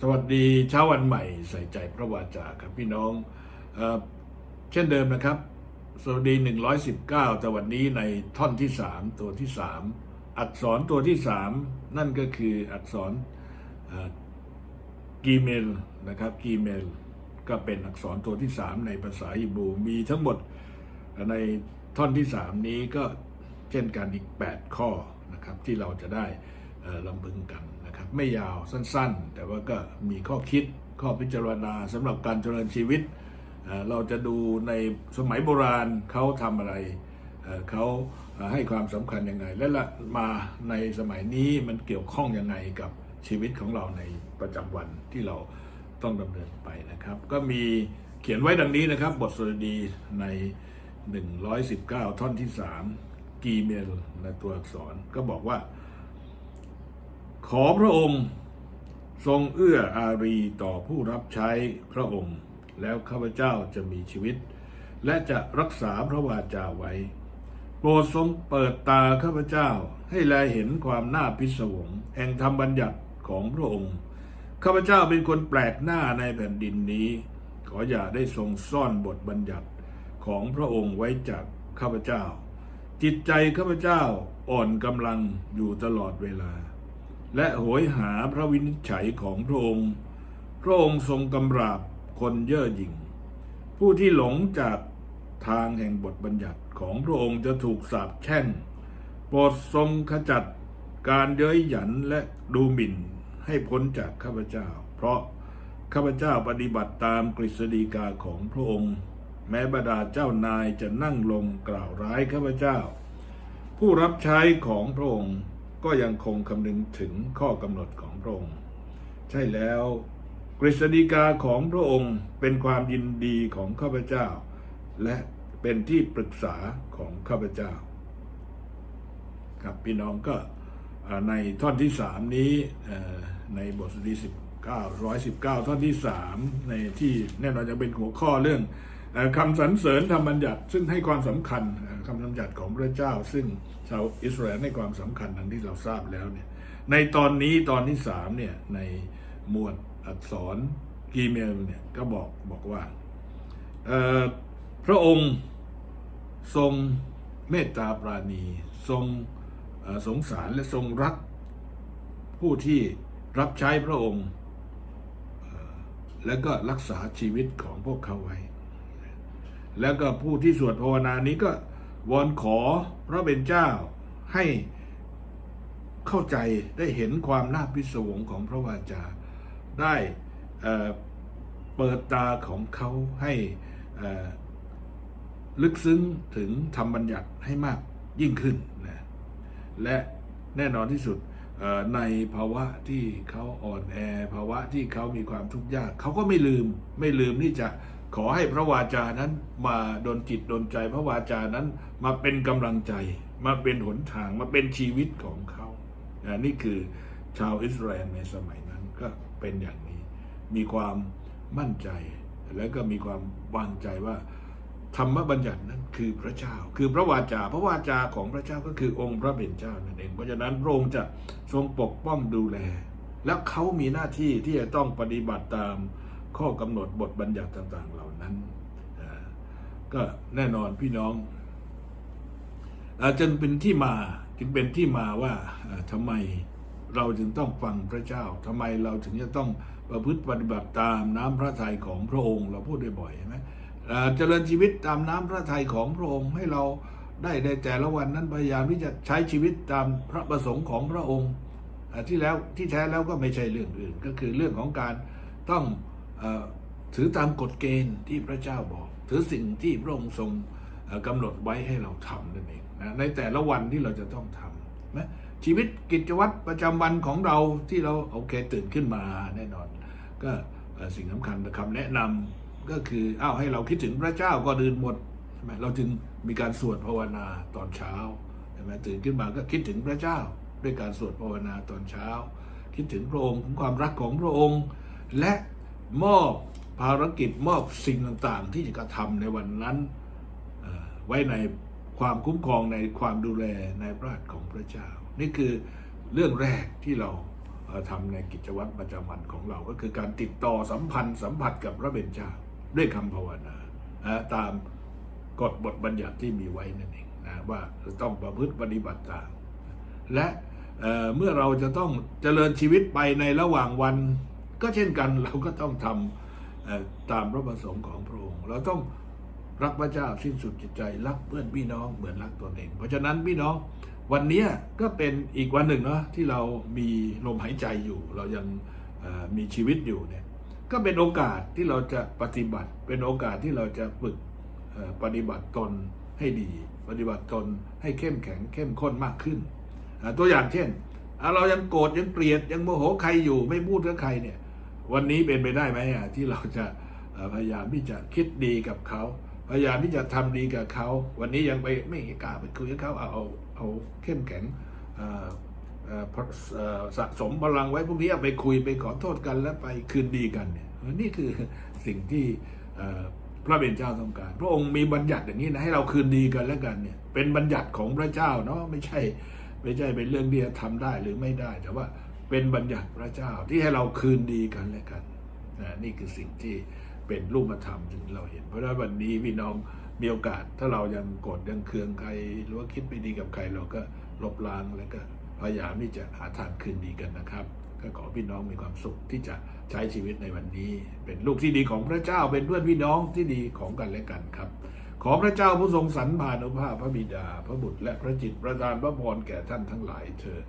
สวัสดีเช้าวันใหม่ใส่ใจพระวาจาครับพี่น้องเอเช่นเดิมนะครับ สวัสดี 119 แต่วันนี้ในท่อนที่ 3 ตัวที่ 3 อักษรตัวที่ 3 นั่นก็คืออักษรกีเมลนะครับกีเมลก็เป็นอักษรตัวที่ 3 ในภาษาฮิบรูมีทั้งหมดในท่อนที่ 3 นี้ก็เช่นกันอีก 8 ข้อนะครับที่เราจะได้ ลำพึงกันนะครับ ไม่ยาวสั้นๆ แต่ว่าก็มีข้อคิดข้อพิจารณาสำหรับการเจริญชีวิต เราจะดูในสมัยโบราณเขาทำอะไร เขาให้ความสำคัญยังไง และละมาในสมัยนี้มันเกี่ยวข้องยังไงกับชีวิตของเราในประจำวันที่เราต้องดำเนินไปนะครับ ก็มีเขียนไว้ดังนี้นะครับ บทสดุดีใน 119 ท่อนที่ 3 กีเมลในตัวอักษรก็บอกว่า ขอพระองค์ทรงเอื้ออารีต่อผู้รับใช้พระองค์ แล้วข้าพเจ้าจะมีชีวิต และจะรักษาพระวาจาไว้ โปรดทรงเปิดตาข้าพเจ้าให้แลเห็นความน่าพิศวงแห่งธรรมบัญญัติของพระองค์ ข้าพเจ้าเป็นคนแปลกหน้าในแผ่นดินนี้ ขออย่าได้ทรงซ่อนบทบัญญัติของพระองค์ไว้จากข้าพเจ้า จิตใจข้าพเจ้าอ่อนกำลังอยู่ตลอดเวลา และโหยหาพระวินิจฉัยของพระองค์ พระองค์ทรงกำราบคนเย่อหยิ่ง ผู้ที่หลงจากทางแห่งบทบัญญัติของพระองค์จะถูกสาปแช่ง โปรดทรงขจัดการเย้ยหยันและดูหมิ่นให้พ้นจากข้าพเจ้า เพราะข้าพเจ้าปฏิบัติตามกฤษฎีกาของพระองค์ แม้บรรดาเจ้านายจะนั่งลงกล่าวร้ายข้าพเจ้า ผู้รับใช้ของพระองค์ ก็ยังคงคำนึงถึงข้อกำหนดของพระองค์ ใช่แล้วกฤษฎีกาของพระองค์เป็นความยินดีของข้าพเจ้า และเป็นที่ปรึกษาของข้าพเจ้า ครับพี่น้องก็ในท่อนที่สามนี้ในบทสดีสิบเก้าร้อยสิบเก้าท่อนที่สามในที่แน่นอนจะเป็นหัวข้อเรื่อง คำสรรเสริญธรรมบัญญัติซึ่งให้ความสำคัญคำบัญญัติของพระเจ้า ซึ่งชาวอิสราเอลให้ความสำคัญดังที่เราทราบแล้วเนี่ยในตอนนี้ตอนที่สามเนี่ยในหมวดอักษรกีเมลเนี่ยก็บอกบอกว่าพระองค์ทรงเมตตาปราณี ทรงสงสารและทรงรักผู้ที่รับใช้พระองค์ และก็รักษาชีวิตของพวกเขาไว้ แล้วก็ผู้ที่สวดภาวนานี้ก็วอนขอพระเป็นเจ้าให้เข้าใจได้เห็นความน่าพิศวงของพระวาจา ได้เอ่อเปิดตาของเขาให้ลึกซึ้งถึงธรรมบัญญัติให้มากยิ่งขึ้นนะและแน่นอนที่สุดในภาวะที่เขาอ่อนแอ ภาวะที่เขามีความทุกข์ยาก เขาก็ไม่ลืมไม่ลืมที่จะ ขอให้พระวาจานั้นมาดนจิตดนใจพระวาจานั้นมาเป็นกำลังใจ มาเป็นหนทางมาเป็นชีวิตของเขานะนี่คือชาวอิสราเอลในสมัยนั้นก็เป็นอย่างนี้ มีความมั่นใจ แล้วก็มีความวางใจว่า ธรรมบัญญัตินั้นคือพระเจ้า คือพระวาจา พระวาจาของพระเจ้าก็คือองค์พระเป็นเจ้านั่นเอง เพราะฉะนั้นพระองค์จะทรงปกป้องดูแล และเขามีหน้าที่ที่จะต้องปฏิบัติตาม ข้อกำหนดบทบัญญัติต่างๆ เหล่านั้น ก็แน่นอนพี่น้องอาจึงเป็นที่มาจึงเป็นที่มาว่าอ่าทำไมเราจึงต้องฟังพระเจ้าทำไมเราถึงจะต้องประพฤติปฏิบัติตามน้ำพระทัยของพระองค์เราพูดได้บ่อยใช่ไหมเจริญชีวิตตามน้ำพระทัยของพระองค์ให้เราได้ในแต่ละวันนั้นพยายามที่จะใช้ชีวิตตามพระประสงค์ของพระองค์ที่แล้วที่แท้แล้วก็ไม่ใช่เรื่องอื่น ก็คือเรื่องของการต้อง ถือตามกฎเกณฑ์ที่พระเจ้าบอก ถือสิ่งที่พระองค์ทรงกำหนดไว้ให้เราทำนั่นเองนะในแต่ละวันที่เราจะต้องทำนะชีวิตกิจวัตรประจำวันของเราที่เราโอเคตื่นขึ้นมาแน่นอน ก็สิ่งสำคัญคำแนะนำก็คืออ้าวให้เราคิดถึงพระเจ้าก็ดื่นหมดใช่ไหมเราจึงมีการสวดภาวนาตอนเช้าใช่ไหมตื่นขึ้นมาก็คิดถึงพระเจ้า ด้วยการสวดภาวนาตอนเช้า คิดถึงพระองค์ถึงความรักของพระองค์ และ มอบภารกิจมอบสิ่งต่างๆ ที่จะกระทำในวันนั้นไว้ในความคุ้มครองในความดูแลในพระหัตถ์ของพระเจ้า นี่คือเรื่องแรกที่เราทำในกิจวัตรประจำวันของเราก็คือการติดต่อสัมพันธ์สัมผัสกับพระเบญจาด้วยคำภาวนาตามกฎบทบัญญัติที่มีไว้นั่นเองนะว่าต้องประพฤติปฏิบัติตาม และเเมื่อเราจะต้องเจริญชีวิตไปในระหว่างวัน ก็เช่นกันเราก็ต้องทำตามพระประสงค์ของพระองค์ เราต้องรักพระเจ้าสิ้นสุดจิตใจ รักเพื่อนพี่น้องเหมือนรักตนเอง เพราะฉะนั้นพี่น้องวันนี้ก็เป็นอีกวันหนึ่งเนาะที่เรามีลมหายใจอยู่ เรายังมีชีวิตอยู่เนี่ยก็เป็นโอกาสที่เราจะปฏิบัติ เป็นโอกาสที่เราจะฝึกปฏิบัติตนให้ดี ปฏิบัติตนให้เข้มแข็งเข้มข้นมากขึ้น ตัวอย่างเช่น เรายังโกรธยังเกลียดยังโมโหใครอยู่ไม่พูดกับใครเนี่ย วันนี้เป็นไปได้ไหมอะที่เราจะพยายามที่จะคิดดีกับเขาพยายามที่จะทำดีกับเขา วันนี้ยังไปไม่กล้าไปคุยกับเขาเอาเอาเอาเข้มแข็งสะสมพลังไว้พรุ่งนี้ไปคุยไปขอโทษกันแล้วไปคืนดีกันเนี่ยนี่คือสิ่งที่พระเบญเจ้าต้องการ พระองค์มีบัญญัติอย่างนี้นะให้เราคืนดีกันแล้วกันเนี่ยเป็นบัญญัติของพระเจ้าเนาะไม่ใช่ไม่ใช่เป็นเรื่องที่จะทำได้หรือไม่ได้แต่ว่า เป็นบัญญัติพระเจ้าที่ให้เราคืนดีกันและกันนะนี่คือสิ่งที่เป็นรูปธรรมที่เราเห็น เพราะฉะนั้นวันนี้พี่น้องมีโอกาส ถ้าเรายังโกรธยังเคืองใคร หรือว่าคิดไม่ดีกับใครเราก็ลบล้างแล้วก็พยายามที่จะหาทางคืนดีกันนะครับก็ขอพี่น้องมีความสุขที่จะใช้ชีวิตในวันนี้ เป็นลูกที่ดีของพระเจ้าเป็นเพื่อนพี่น้องที่ดีของกันและกันครับ ขอพระเจ้าผู้ทรงสรรพานุภาพพระบิดา พระบุตรและพระจิตประทานพระพรแก่ท่านทั้งหลายเถิด